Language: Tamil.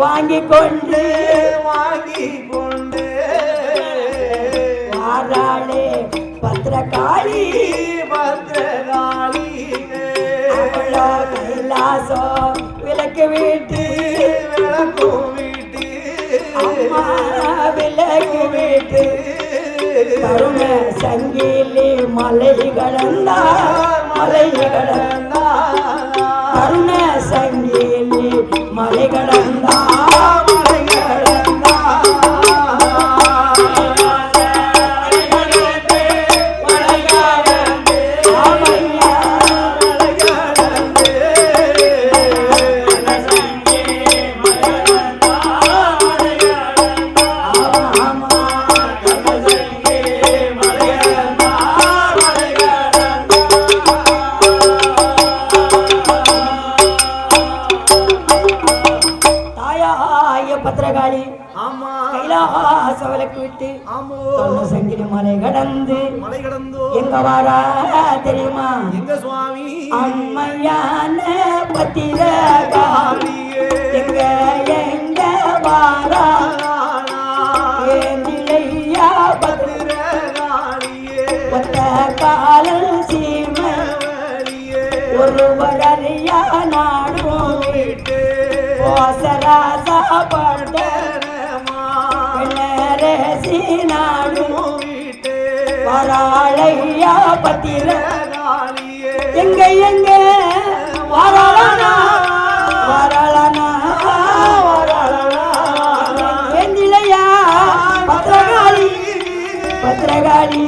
வாங்கி கொண்டு வாங்கி கொண்டு வாராளே பத்திரகாளி பத்திரகாளி கைலாசம் விளக்கு வீட்டு விளக்கும் வீட்டு விளக்கு வீட்டு. கருண சங்கிலி மலை கடந்தா மலை பத்திரகாளி ஆமா. கைலாச விளக்கு விட்டு ஆமோ. சங்கிலி மலை கடந்து மலை கடந்தோ. எங்க வாரா தெரியுமா? எங்க சுவாமி? அம்மையான பத்திரகாளி. எங்க எங்க வாரா பத்திரகாளியே. சீம. ஒருவர் அறியா நாடும். வீட்டு. வராளையா பத்திர எங்க எங்க? வரலனா வரலனா வரலனா ஏந்திழையா பத்திரகாளி. பத்திரகாளி.